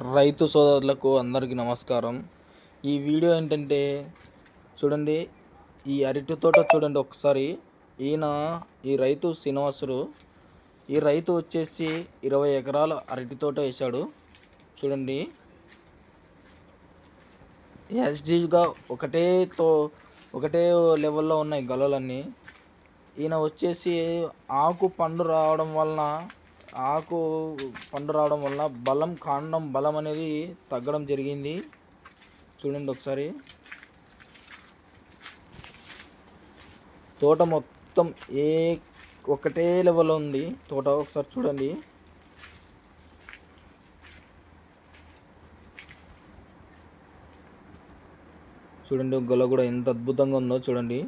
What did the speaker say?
రైతు సోదరులకు అందరికీ నమస్కారం. ఈ వీడియో ఏంటంటే చూడండి ఈ అరటి తోట చూడండి ఒకసారి. ఈయన ఈ రైతు శ్రీనివాసుడు ఈ రైతు వచ్చేసి ఇరవై ఎకరాల అరటి తోట వేశాడు. చూడండి. యాజ్డీగా ఒకటే తో ఒకటే లెవెల్లో ఉన్నాయి గలలన్నీ ఈయన వచ్చేసి ఆకు పండు రావడం వలన ఆకు పండు రావడం వల్ల బలం కాండం బలం అనేది తగ్గడం జరిగింది. చూడండి ఒకసారి. తోట మొత్తం ఏ ఒకటే లెవెల్లో ఉంది. తోట ఒకసారి చూడండి. చూడండి గొల్ల కూడా ఎంత అద్భుతంగా ఉందో చూడండి.